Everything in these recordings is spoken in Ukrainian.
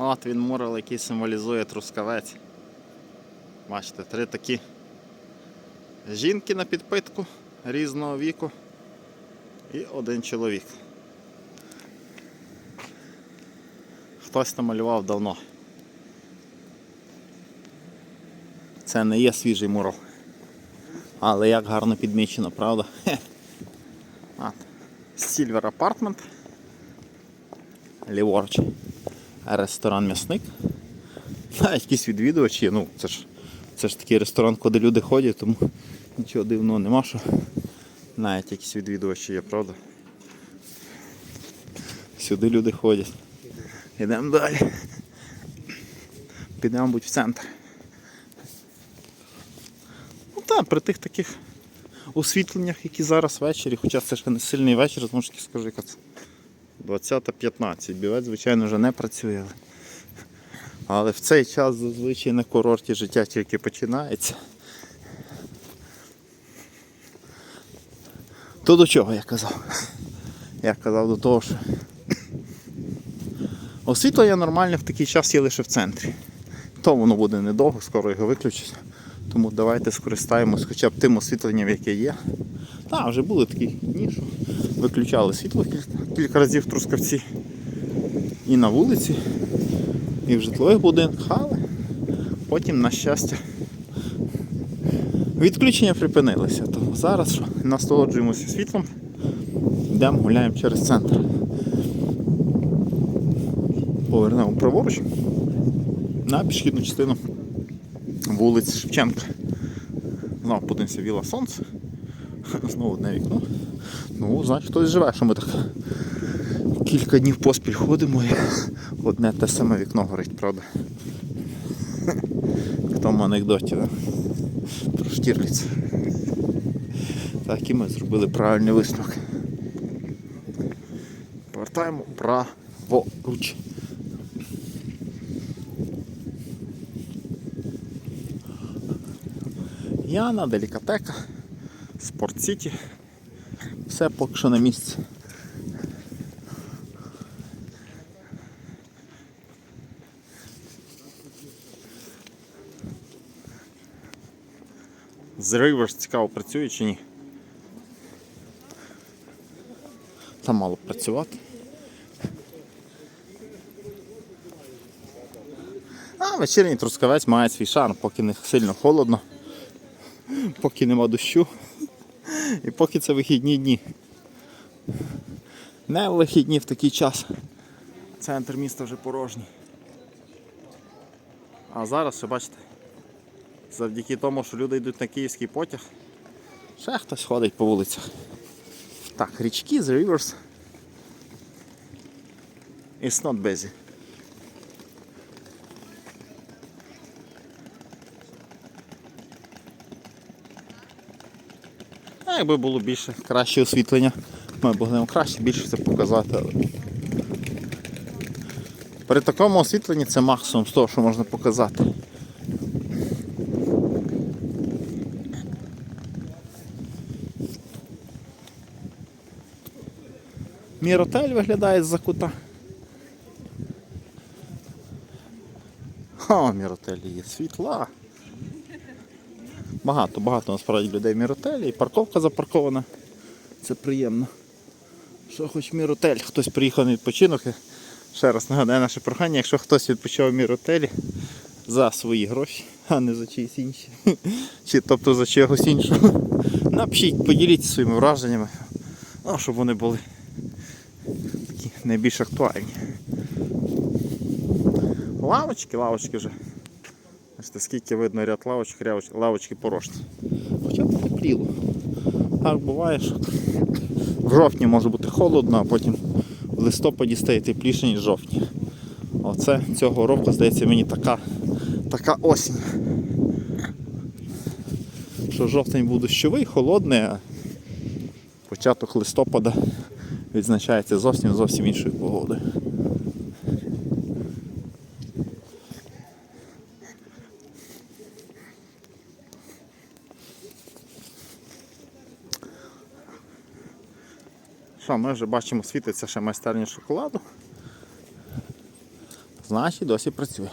От він мурал, який символізує трускавець. Бачите, три такі жінки на підпитку різного віку і один чоловік. Хтось намалював давно. Це не є свіжий мурал. Але як гарно підмічено, правда? Silver Apartment. Ліворуч. Ресторан м'ясник. Навіть якісь відвідувачі, ну це ж це ж такий ресторан, куди люди ходять, тому нічого дивного нема, що навіть якісь відвідувачі є, правда? Сюди люди ходять. Йдемо далі. Підемо, мабуть, в центр. Ну так, при тих таких освітленнях, які зараз ввечері, хоча це ще не сильний вечір, тому що скажу, яка це 20.15. Бівець, звичайно, вже не працює. Але... в цей час зазвичай на курорті життя тільки починається. То до чого я казав? Я казав до того, що освітлення нормальне в такий час є лише в центрі. То воно буде недовго, скоро його виключать. Тому давайте скористаємось хоча б тим освітленням, яке є. Так, вже були такі дні, що виключали світло кілька, разів Трускавці. І на вулиці, і в житлових будинках, але потім, на щастя, відключення припинилися. Тому зараз що, насолоджуємося світлом, йдемо гуляємо через центр. Повернемо праворуч на пішохідну частину вулиці Шевченка. Знову подивимося Віла Сонце. Знову одне вікно. Ну, значить хтось живе, що ми так кілька днів поспіль ходимо і одне те саме вікно горить, правда? В тому анекдоті, да? Про Штірліц. Так і ми зробили правильний висновок. Повертаємо праворуч. Яна, делікатека, Спорт Сіті. Все поки що на місці. Rivers цікаво працює чи ні? Там мало працювати. А вечірній трускавець має свій шарм, поки не сильно холодно, поки нема дощу і поки це вихідні дні. Не вихідні в такий час. Центр міста вже порожній. А зараз, ще бачите, завдяки тому, що люди йдуть на київський потяг, ще хтось ходить по вулицях. Так, річки, the rivers. It's not busy. Якби було більше, краще освітлення, ми б могли краще більше це показати. Але... При такому освітленні це максимум з того, що можна показати. Міротель виглядає з-за кута. О, міротелі є світла. Багато, багато насправді людей в міротелі і парковка запаркована. Це приємно. Що хоч міротель, хтось приїхав на відпочинок. Я Ще раз нагадаю наше прохання, якщо хтось відпочивав в міротелі за свої гроші, а не за чиїсь інші. Чи тобто за чогось іншого. Напишіть, поділіться своїми враженнями, ну, щоб вони були такі найбільш актуальні. Лавочки, лавочки вже. Бачите, скільки видно ряд лавочок, лавочки порожні. Хоча потепліло. Так буває, що в жовтні може бути холодно, а потім в листопаді стає тепліше, ніж в жовтні. Оце цього року, здається, мені така, така осінь. Що жовтень був дощовий, холодний, а початок листопада відзначається зовсім зовсім іншою погодою. Що, ми вже бачимо, світиться ще майстерня шоколаду. Значить, досі працює.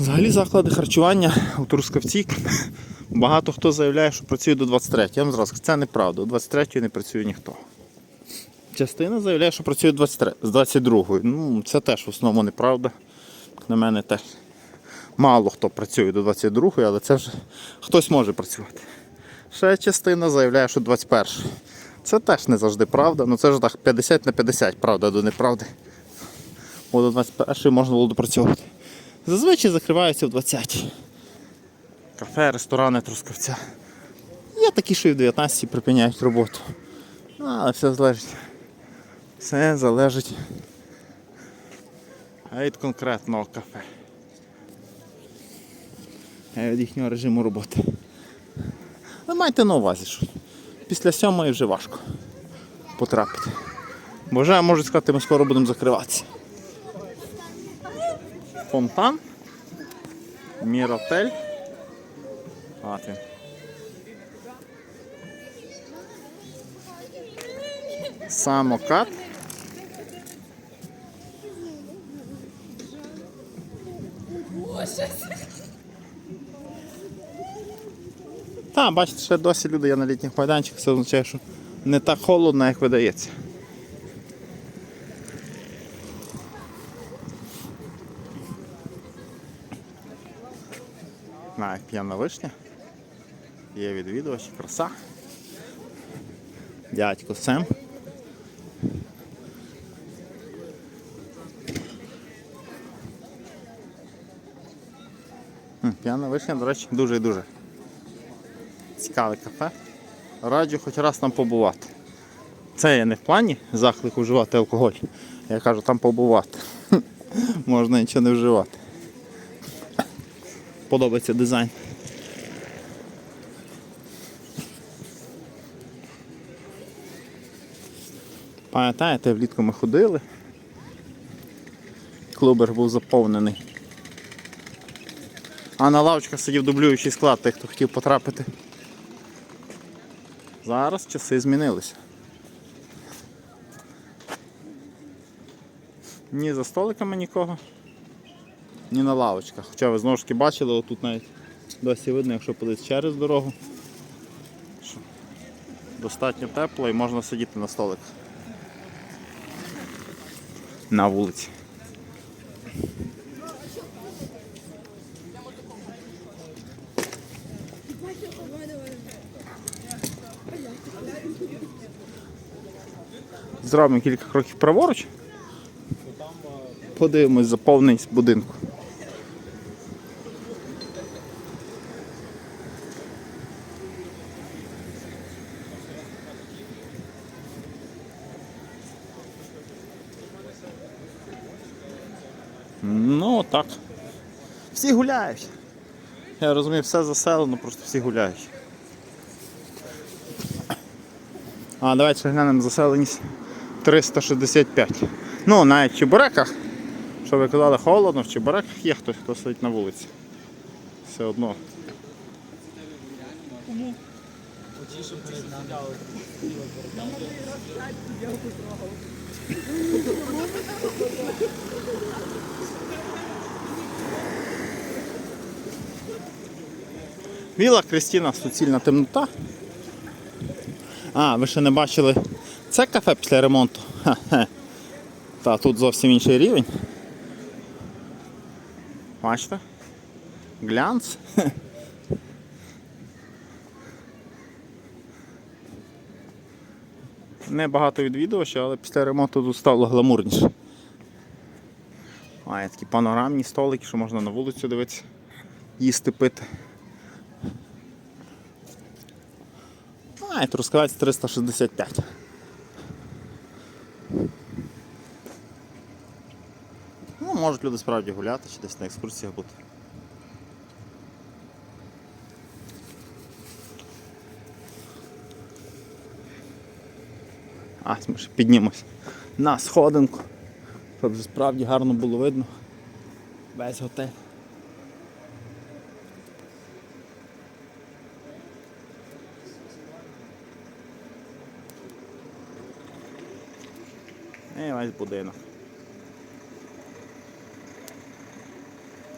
Взагалі заклади харчування у Трускавці багато хто заявляє, що працює до 23. Я вам зразу це неправда. До 23 не працює ніхто. Частина заявляє, що працює 23, з 22. Ну, це теж в основному неправда. На мене теж мало хто працює до 22, але це вже хтось може працювати. Ще частина заявляє, що 21. Це теж не завжди правда, ну це ж так 50 на 50, правда до неправди. Бо до 21 можна було допрацьовувати. Зазвичай закриваються в 20. Кафе, ресторани Трускавця. Є такі, що і в 19 припиняють роботу. Ну, Але все залежить. Все залежить від конкретного кафе. А від їхнього режиму роботи. Ви маєте на увазі, що після сьомої вже важко потрапити. Бо вже можуть сказати, ми скоро будемо закриватися. Фонтан. Міротель. От він. Самокат. Так, бачите, ще досі люди є на літніх майданчиках, це означає, що не так холодно, як видається. Навіть п'яна вишня. Є відвідувачі, краса. Дядько Сем. П'яна вишня, до речі, дуже і дуже цікаве кафе. Раджу хоч раз там побувати. Це я не в плані заклику вживати алкоголь. Я кажу там побувати. Можна нічого не вживати. Подобається дизайн. Пам'ятаєте, влітку ми ходили. Клубер був заповнений. А на лавочках сидів дублюючий склад тих, хто хотів потрапити. Зараз часи змінилися. Ні за столиками нікого, ні на лавочках. Хоча ви знову ж таки бачили, отут навіть досі видно, якщо подивитися через дорогу. Достатньо тепло і можна сидіти на столиках. На вулиці. Зробимо кілька кроків праворуч. Подивимось заповненість будинку. Ну так. Всі гуляють. Я розумію, все заселено, просто всі гуляють. А давайте глянемо заселеність 365. Ну, навіть в Чебуреках, що ви казали, холодно, в Чебуреках є хтось, хто сидить на вулиці. Все одно. Віла Кристіна, суцільна темнота. А, ви ще не бачили це кафе після ремонту. Ха-ха. Та тут зовсім інший рівень. Бачите? Глянц. Не багато відвідувачів, але після ремонту тут стало гламурніше. Має такі панорамні столики, що можна на вулицю дивитися, їсти пити. А, і Трускавець 365. Ну, можуть люди справді гуляти чи десь на екскурсіях бути. А, ми ще піднімемось на сходинку, щоб справді гарно було видно весь готель. І весь будинок.